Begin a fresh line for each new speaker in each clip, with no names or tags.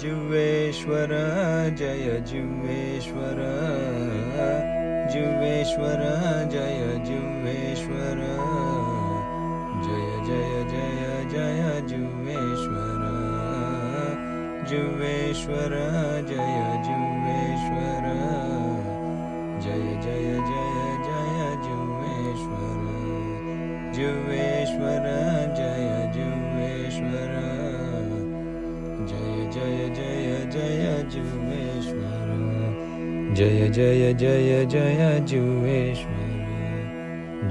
जुवेश्वर जय जुवेश्वर जुवेश्वर जय जुवेश्वर जय जय जय जय जुवेश्वर जुवेश्वर जय जुवेश्वर जय जय जय जय जुवेश्वर।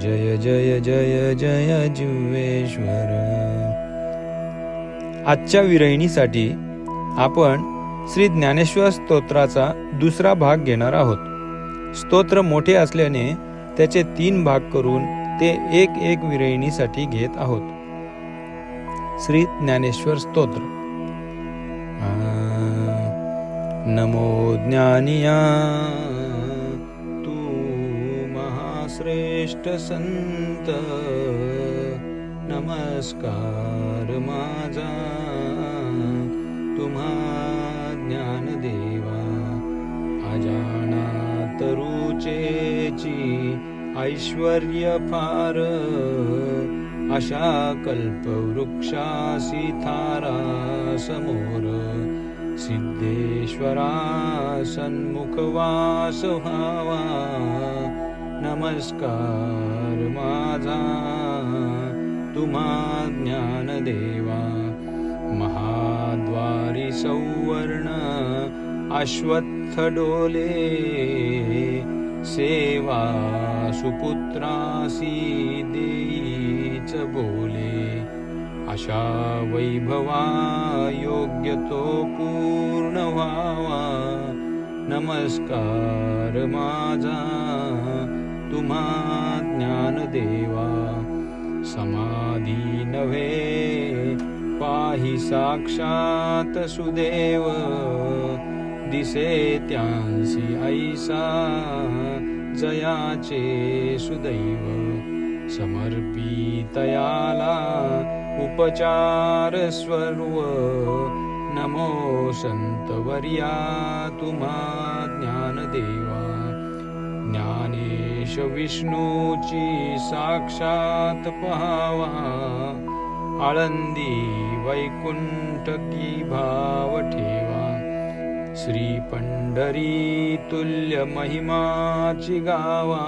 जय जय जय जय जुवेश्वर। आजच्या विरहिणीसाठी आपण श्री ज्ञानेश्वर स्तोत्राचा दुसरा भाग घेणार आहोत. स्तोत्र मोठे असल्याने त्याचे तीन भाग करून ते एक एक विरहिणीसाठी घेत आहोत. श्री ज्ञानेश्वर स्तोत्र. नमो ज्ञानिया तू महाश्रेष्ठ संत नमस्कार माझा तुम्हा ज्ञानदेवा अजाणा तरुचेची ऐश्वर्य फार अशा कल्पवृक्षासी थारा समोर सिद्धेश्वरा सन्मुखवास व्हावा नमस्कार माझा तुम्हा ज्ञानदेवा महाद्वारी सौवर्ण अश्वत्थ डोले सेवा सुपुत्रासी देईच बोले। अशा वैभवा योग्य तो पूर्ण व्हावा नमस्कार माझा तुम्हा ज्ञानदेवा। समाधी नव्हे पाही साक्षात सुदेव। दिसे त्यांसी ऐसा जयाचे सुदैव। समर्पितयाला उपचार सर्व नमो संतवर्या तुम्हा ज्ञानदेवा। ज्ञानेश विष्णूची साक्षात पहावा। आळंदी वैकुंठकी भाव ठेवा। श्री पंढरी तुल्य महिमाची गावा।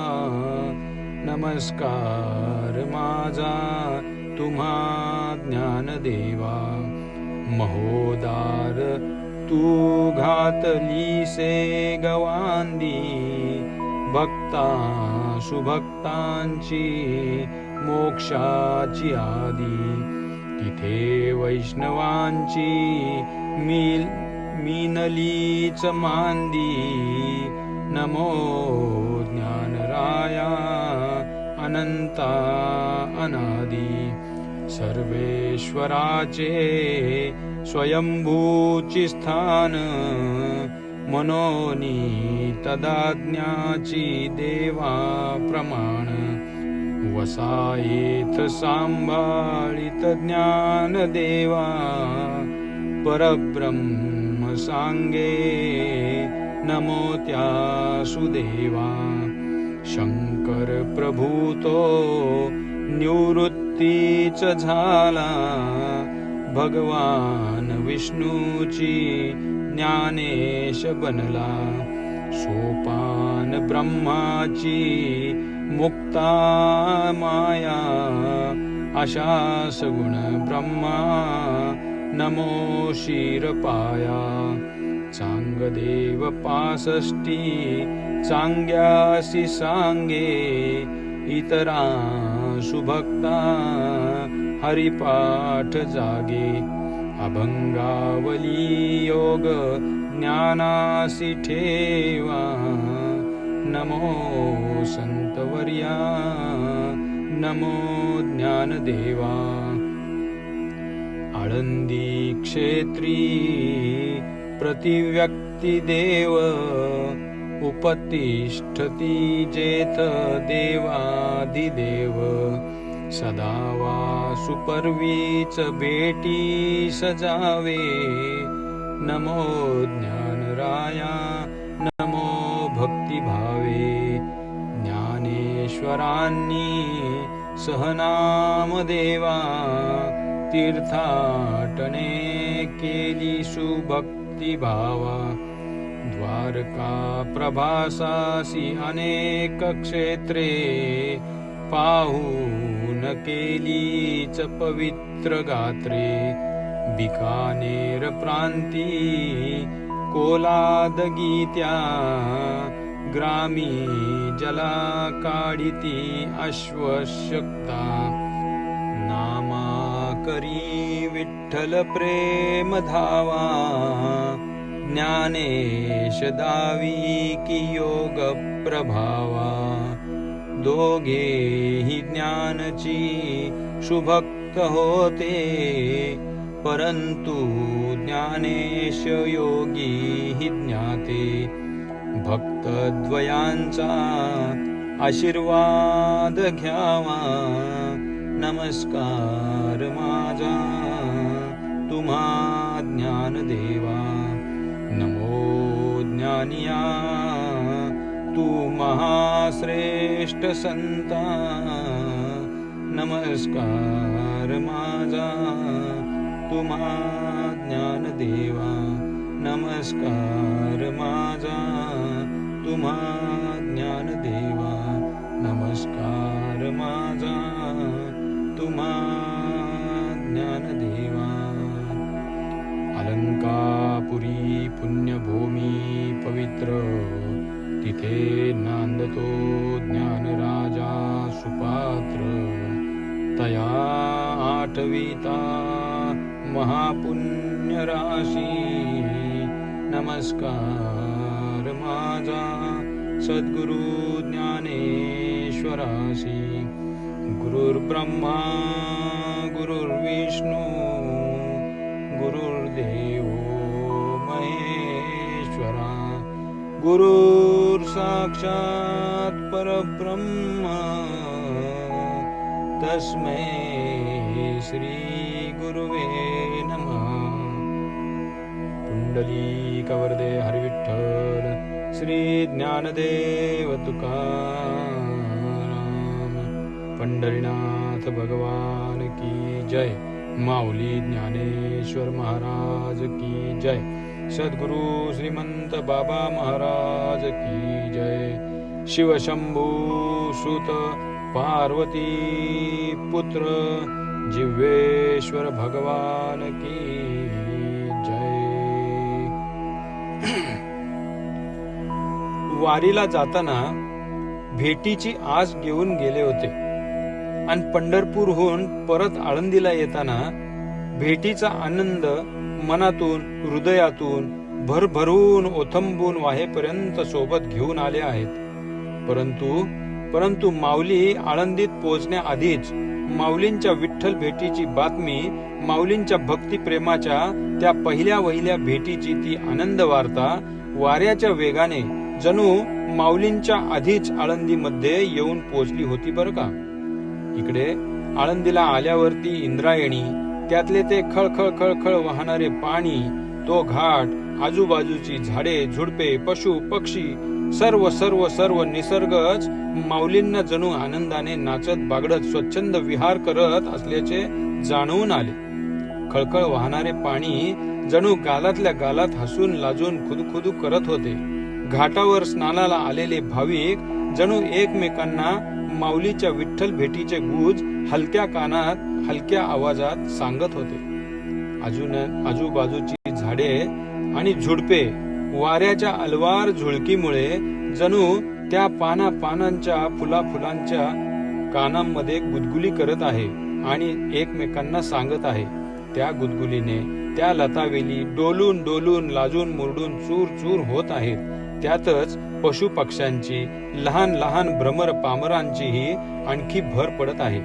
नमस्कार माझा तुम्हा ज्ञानदेवा महोदार तू घातली से गवांदी भक्ता सुभक्तांची मोक्षाची आदी तिथे वैष्णवांची मिल मिनलीच मांदी। नमो ज्ञानराया अनंता अना सर्वेश्वराचे स्वयंभूची स्थान मनोनी तदाज्ञाची देवा प्रमाण वसायेथ सांभाळित ज्ञान देवा परब्रह्म सांगे नमो त्या सुदेवा शंकर प्रभू तो निवृत्तीच झाला. भगवान विष्णूची ज्ञानेश बनला. सोपान ब्रह्माची मुक्ता माया. अशा सगुण ब्रह्मा नमो शिरपाया चांगदेव पासष्टी चांग्यासी सांगे. इतरा सुभक्ता हरिपाठ जागे। अभंगावली योग ज्ञानासी ठेवा। नमो संतवर्या। नमो ज्ञानदेवा। आळंदी क्षेत्री प्रतिव्यक्ती देव। उपतिष्ठती जेथ देवादिदेव सदा वा सुपर्वीच भेटी सजावे। नमो ज्ञानराया नमो भक्तिभावे। ज्ञानेश्वरांनी सहनामदेवा तीर्थाटने केली सुभक्तिभावा। द्वारका प्रभासासी अनेक क्षेत्रे पाहून केलीच पवित्र गात्रे. बिकानेर प्रांती कोलाद गीत्या ग्रामी जला काढिती अश्वशक्ता. नामा करी विठ्ठल प्रेम धावा. ज्ञानेश दावी की योग प्रभावा। दोघेही ज्ञानची सुभक्त होते परंतु ज्ञानेश योगी हि ज्ञाते। भक्तद्वयांचा आशीर्वाद घ्यावा। नमस्कार माझा तुम्हा ज्ञानदेवा नमो ज्ञानिया तू महाश्रेष्ठ संता. नमस्कार माझा तुम्हा ज्ञानदेवा नमस्कार माझा तुम्हा ज्ञानदेवा नमस्कार माझा तुम्हा पुण्यभूमी पवित्र। तिथे नांदतो ज्ञानराजा सुपात्र। तया आठविता महापुण्य राशी नमस्कार माझा सद्गुरु ज्ञानेश्वराशी। गुरुर्ब्रह्मा गुरुर्विष्णू गुरुर्देव गुरुर् साक्षात् परब्रह्मा तस्मै श्री गुरुवे नमः. कवरदे हरिविठ्ठल श्री ज्ञानदेव तुकाराम. पंढरीनाथ भगवान की जय. माऊली ज्ञानेश्वर महाराज की जय. सद्गुरु श्रीमंत बाबा महाराज की जय। शिवशंभू सुत पार्वती पुत्र जिव्हेश्वर भगवान की जय। वारीला जाताना भेटीची आस घेऊन गेले होते. आणि पंढरपूरहून परत आळंदीला येताना भेटीचा आनंद मनातून हृदयातून भरभरून ओथंबून वाहेपर्यंत सोबत घेऊन आले आहेत. परंतु परंतु माऊली आळंदीत पोहोचण्याआधीच माऊलींच्या विठ्ठल भेटीची बातमी माऊलींच्या भक्ती प्रेमाच्या त्या पहिल्या वहिल्या भेटीची ती आनंद वार्ता वाऱ्याच्या वेगाने जणू माऊलींच्या आधीच आळंदीमध्ये येऊन पोचली होती बरं का? इकडे आळंदीला आल्यावरती इंद्रायणी त्यातले ते खळखळ खळखळ वाहणारे पाणी तो घाट आजूबाजूची झाडे झुडपे पशु पक्षी सर्व सर्व सर्व निसर्गच माऊलींना जणू आनंदाने नाचत बागडत स्वच्छंद विहार करत असल्याचे जाणवून आले. खळखळ वाहणारे पाणी जणू गालातल्या गालात हसून लाजून खुदखुदू करत होते. घाटावर स्नानाला आलेले भाविक जणू एकमेकांना माऊलीच्या विठ्ठल भेटीचे गुज हलक्या कानात हलक्या आवाजात सांगत होते. अजून आजूबाजूची झाडे आणि झुडपे वाऱ्याच्या अलवार झुळकीमुळे जणू त्या पाना पानांच्या फुला फुलांच्या कानांमध्ये गुदगुली करत आहे आणि एकमेकांना सांगत आहे. त्या गुदगुलीने त्या लतावेली डोलून डोलून लाजून मुरडून चूर चूर होत आहेत. त्यातच पशु पक्ष्यांची लहान लहान भ्रमर पामरांचीही आणखी भर पडत आहे.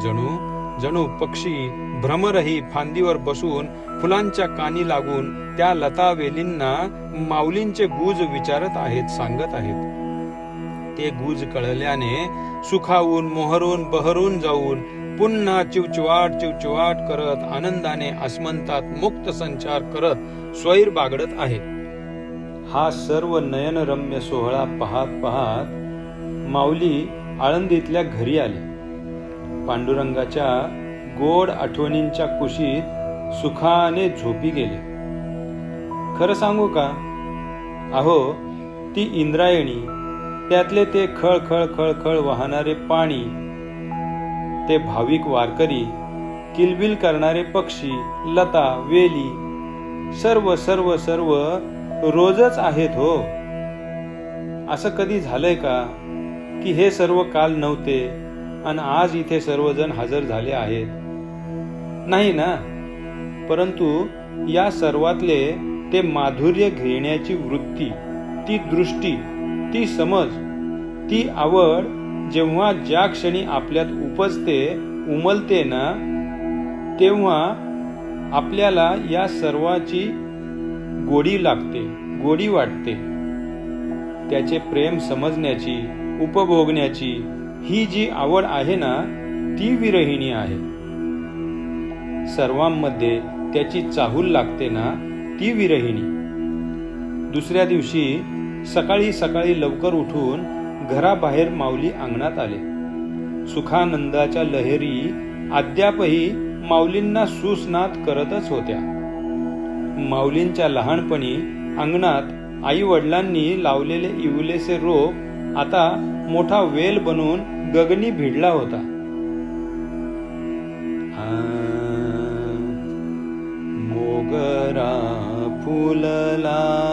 जणू जणू पक्षी भ्रमरही फांदीवर बसून फुलांच्या कानी लागून त्या लता वेलींना माऊलींचे गुज विचारत आहेत सांगत आहेत. ते गुज कळल्याने सुखावून मोहरून बहरून जाऊन पुन्हा चिवचिवाट चिवचिवाट करत आनंदाने आसमंतात मुक्त संचार करत स्वैर बागडत आहे. हा सर्व नयनरम्य सोहळा पाहत पाहत माऊली आळंदीतल्या घरी आले. पांडुरंगाच्या गोड आठवणींच्या कुशीत सुखाने झोपी गेले. खरं सांगू का? अहो ती इंद्रायणी त्यातले ते खळ खळ खळ खळ वाहणारे पाणी ते भाविक वारकरी किलबिल करणारे पक्षी लता वेली सर्व सर्व सर्व रोजच आहेत हो. असं कधी झालंय का की हे सर्व काल नव्हते आणि आज इथे सर्वजण हजर झाले आहेत? नाही ना. परंतु या सर्वातले ते माधुर्य घेण्याची वृत्ती ती दृष्टी ती समज ती आवड जेव्हा ज्या क्षणी आपल्यात उपजते उमलते ना तेव्हा आपल्याला या सर्वाची गोडी लागते गोडी वाटते. त्याचे प्रेम समजण्याची उपभोगण्याची ही जी आवड आहे ना ती विरहिणी आहे. सर्वांमध्ये त्याची चाहूल लागते ना ती विरहिणी. दुसऱ्या दिवशी सकाळी सकाळी लवकर उठून घराबाहेर माऊली अंगणात आले. सुखानंदाच्या लहरी अद्यापही माऊलींना सुस्नात करतच होत्या. माऊलींच्या लहानपणी अंगणात आई वडिलांनी लावलेले इवलेसे रोप आता मोठा वेल बनून गगनी भिडला होता. मोगरा फुलला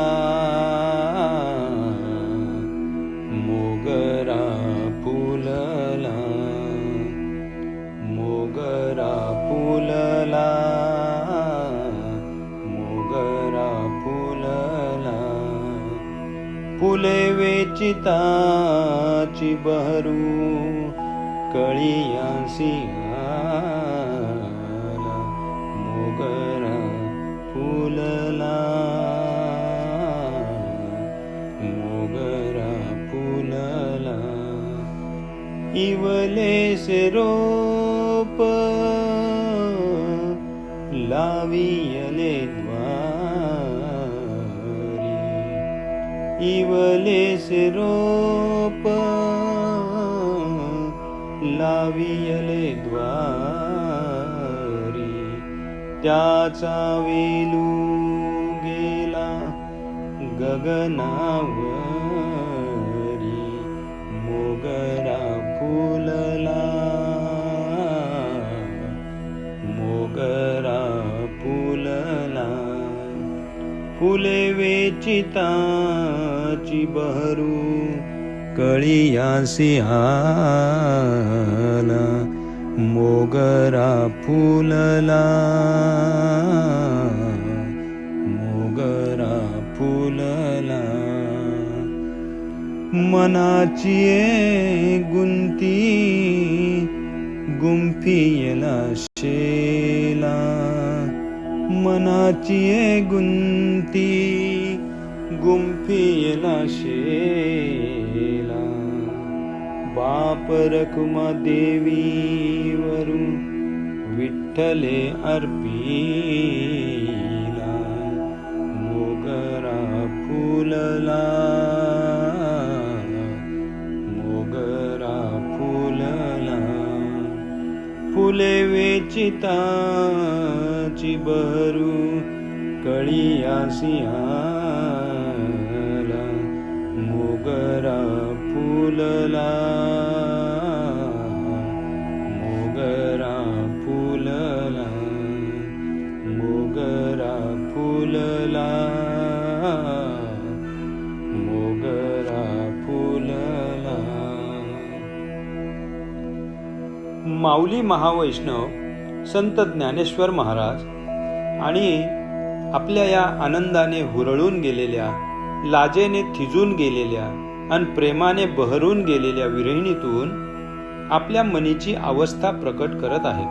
चिताची बहरू कळियासी सिंहाला मोगरा फुलला. मोगरा फुलला. इवले से इवले रोप लावियले द्वारी. त्याचा वेलू गेला गगनावरी. मोगरा फुलला मोगरा फुलला. फुले वेचिताची बहरू कळी आला मोगरा फुलला. मोगरा फुलला. मनाची गुंती गुंफियला शेला. मनाची गुंती गुंफियला शेला। बाप रखुमा देवीवरू विठ्ठले अर्पीला। मोगरा फुलला। मोगरा फुलला। फुले वेचिताची बहरू कळियासी आला मोगरा फुलला. मोगरा फुलला. मोगरा फुलला. मोगरा फुलला. माऊली महावैष्णव संत ज्ञानेश्वर महाराज आणि आपल्या या आनंदाने हुरळून गेलेल्या लाजेने थिजून गेलेल्या आणि प्रेमाने बहरून गेलेल्या विरहिणीतून आपल्या मनीची अवस्था प्रकट करत आहेत.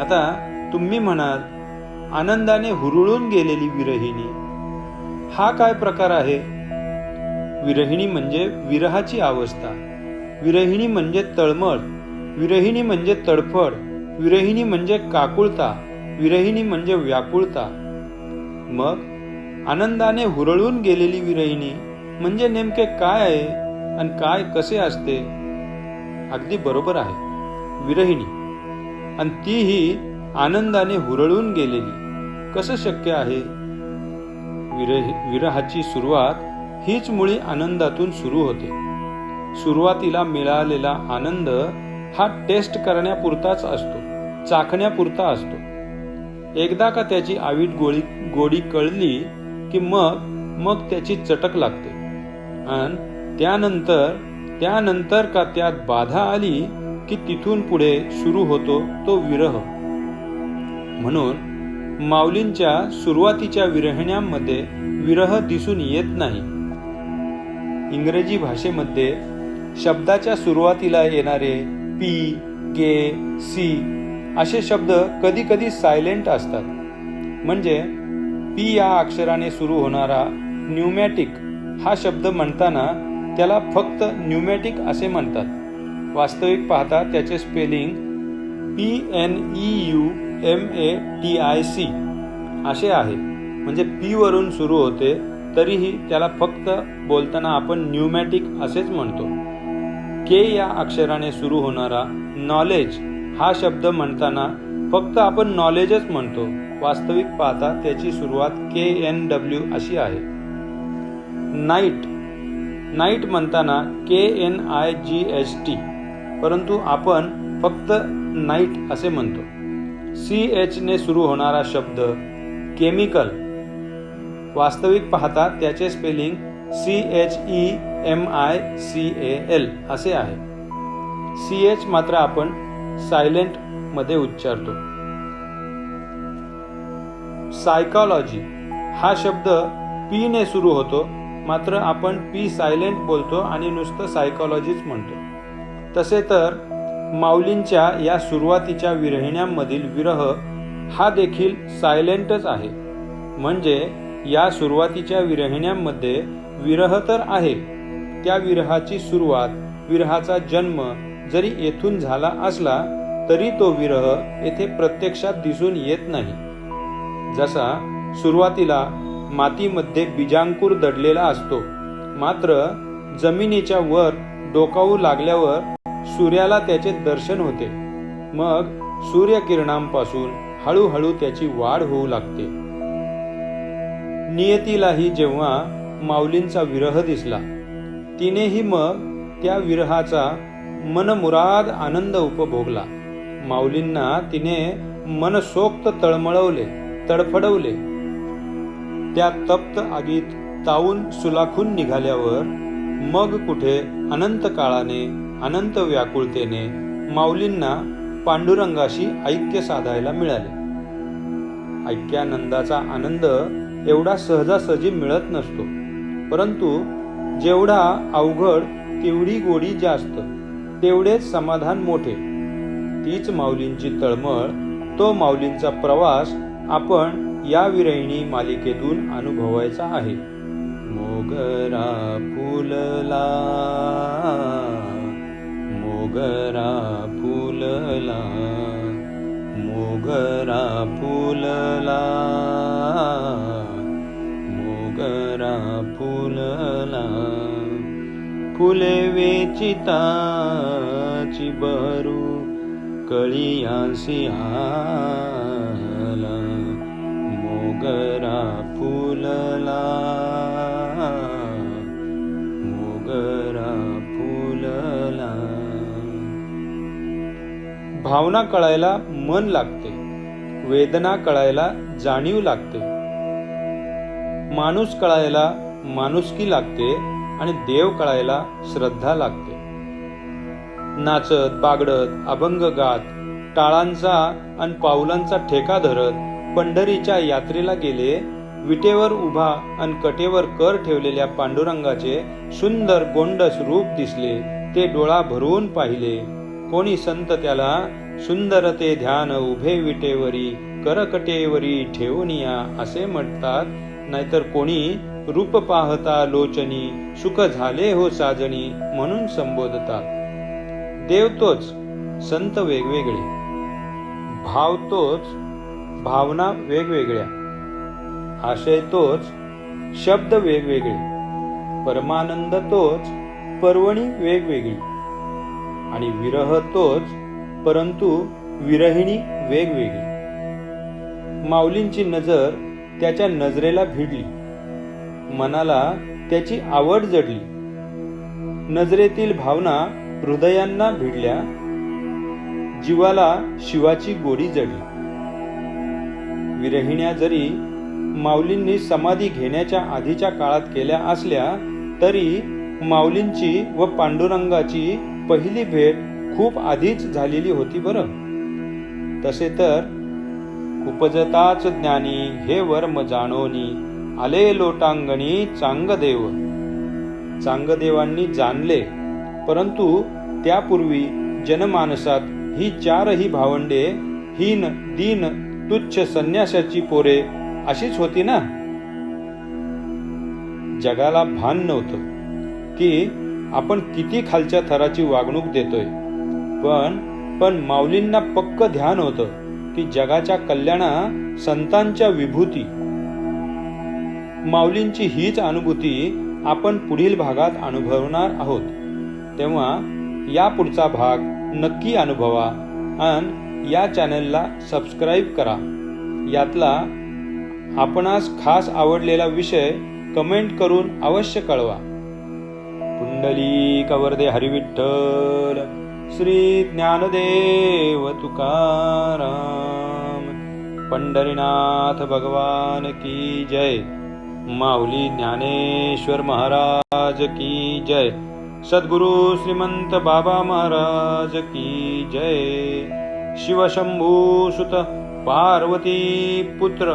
आता तुम्ही म्हणाल आनंदाने हुरळून गेलेली विरहिणी हा काय प्रकार आहे? विरहिणी म्हणजे विरहाची अवस्था. विरहिणी म्हणजे तळमळ. विरहिणी म्हणजे तडफड. विरहिणी म्हणजे काकुळता. विरहिणी म्हणजे व्याकुळता. मग आनंदाने हुरळून गेलेली विरहिणी म्हणजे नेमके काय आहे आणि काय कसे असते? अगदी बरोबर आहे. विरहिणी. आणि तीही आनंदाने हुरळून गेलेली. कसं शक्य आहे? विरह विरहाची सुरुवात हीच मुळी आनंदातून सुरू होते. सुरुवातीला मिळालेला आनंद हा टेस्ट करण्यापुरताच असतो चाखण्यापुरता असतो. एकदा का त्याची आवीट गोळी गोडी कळली की मग मग त्याची चटक लागते. आणि त्यानंतर त्यानंतर का त्यात बाधा आली की तिथून पुढे सुरू होतो तो विरह. म्हणून माऊलींच्या सुरुवातीच्या विरहण्यांमध्ये विरह दिसून येत नाही. इंग्रजी भाषेमध्ये शब्दाच्या सुरुवातीला येणारे पी के सी असे शब्द कधी कधी सायलेंट असतात. म्हणजे पी या अक्षराने सुरू होणारा न्यूमॅटिक हा शब्द म्हणताना त्याला फक्त न्यूमॅटिक असे म्हणतात. वास्तविक पाहता त्याचे spelling P N E U M A T I C असे आहे. म्हणजे पी वरून सुरू होते तरीही त्याला फक्त बोलताना आपण न्यूमॅटिक असेच म्हणतो. के या अक्षराने सुरू होणारा नॉलेज हा शब्द म्हणताना फक्त आपण नॉलेजच म्हणतो. वास्तविक पाहता त्याची सुरुवात के एन डब्ल्यू अशी आहे. नाईट. नाईट म्हणताना K N I G H T. परंतु आपण फक्त नाईट असे म्हणतो. सी एचने सुरू होणारा शब्द केमिकल. वास्तविक पाहता त्याचे spelling C H E M I C A L असे आहे. सी एच मात्र आपण सायलेंटमध्ये उच्चारतो. सायकॉलॉजी हा शब्द पीने सुरू होतो मात्र आपण पी सायलेंट बोलतो आणि नुसतं सायकॉलॉजीच म्हणतो. तसे तर माऊलींच्या या सुरुवातीच्या विरहिण्यांमधील विरह हा देखील सायलेंटच आहे. म्हणजे या सुरुवातीच्या विरहिण्यांमध्ये विरह तर आहे. त्या विरहाची सुरुवात विरहाचा जन्म जरी येथून झाला असला तरी तो विरह येथे प्रत्यक्षात दिसून येत नाही. जसा सुरुवातीला मातीमध्ये बीजांकूर दडलेला असतो मात्र जमिनीच्या वर डोकावू लागल्यावर सूर्याला त्याचे दर्शन होते. मग सूर्यकिरणांपासून हळूहळू त्याची वाढ होऊ लागते. नियतीलाही जेव्हा माऊलींचा विरह दिसला तिनेही मग त्या विरहाचा मनमुराद आनंद उपभोगला. माऊलींना तिने मनसोक्त तळमळवले. तडफडवले. त्या तप्त आगीत तावून सुलाखून निघाल्यावर मग कुठे अनंत काळाने अनंत व्याकुळतेने माऊलींना पांडुरंगाशी ऐक्य साधायला मिळाले. ऐक्यानंदाचा आनंद एवढा सहजासहजी मिळत नसतो परंतु जेवढा अवघड तेवढी गोडी जास्त तेवढेच समाधान मोठे. तीच माऊलींची तळमळ तो माऊलींचा प्रवास आपण या विरहिणी मालिकेतून अनुभवायचा आहे. मोगरा फुलला मोगरा फुलला मोगरा फुलला मोगरा फुलला. फुले वेचिताची बरू कळी आला मोगरा फुलला. मोगरा फुलला. भावना कळायला मन लागते. वेदना कळायला जाणीव लागते. माणूस कळायला माणुसकी लागते आणि देव कळायला श्रद्धा लागते. नाचत बागडत अभंग गात टाळांचा आणि पावलांचा ठेका धरत पंढरीच्या यात्रेला गेले विटेवर उभा आणि कटेवर कर ठेवलेल्या पांडुरंगाचे सुंदर गोंडस रूप दिसले ते डोळा भरून पाहिले. कोणी संत त्याला सुंदर ते ध्यान उभे विटेवरी करकटेवरी ठेवूनिया असे म्हणतात. नाहीतर कोणी रूप पाहता लोचनी सुख झाले हो साजणी म्हणून संबोधतात. देव तोच संत वेगवेगळे. भाव तोच भावना वेगवेगळ्या. आशय तोच शब्द वेगवेगळे. परमानंद तोच पर्वणी वेगवेगळी. आणि विरह तोच परंतु विरहिणी वेगवेगळी. माऊलींची नजर त्याच्या नजरेला भिडली. मनाला त्याची आवड जडली. नजरेतील भावना हृदयांना भिडल्या. जीवाला शिवाची गोडी जडली. विरहिण्या जरी माऊलींनी समाधी घेण्याच्या आधीच्या काळात केल्या असल्या तरी माऊलींची व पांडुरंगाची पहिली भेट खूप आधीच झालेली होती बरं. तसे तर उपजताच ज्ञानी हे वर्म जाणोनी आले लोटांगणी चांगदेव. चांगदेवांनी जाणले परंतु त्यापूर्वी जनमानसात ही चारही भावंडे हीन दीन तुच्छ संन्यासाची पोरे अशीच होती ना? जगाला भान नव्हतं की आपण किती खालच्या थराची वागणूक देतोय. पण पण माऊलींना पक्क ध्यान होतं की जगाच्या कल्याणा संतांच्या विभूती. माऊलींची हीच अनुभूती आपण पुढील भागात अनुभवणार आहोत. तेव्हा या पुढचा भाग नक्की अनुभवा आणि या चॅनलला सबस्क्राईब करा. यातला आपणास खास आवडलेला विषय कमेंट करून अवश्य कळवा. कुंडली कवर्दे हरिविठ्ठल श्री ज्ञानदेव तुकाराम पंढरीनाथ भगवान की जय माऊली ज्ञानेश्वर महाराज की जय सद्गुरु श्रीमंत बाबा महाराज की जय. शिवशंभू सुत पार्वती पुत्र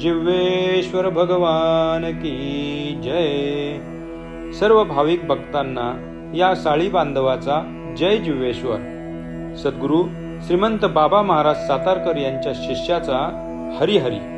जिव्हेश्वर भगवान की जय. सर्व भाविक भक्तांना या साळी बांधवाचा जय जिव्हेश्वर. सद्गुरु श्रीमंत बाबा महाराज सातारकर यांच्या शिष्याचा हरिहरी.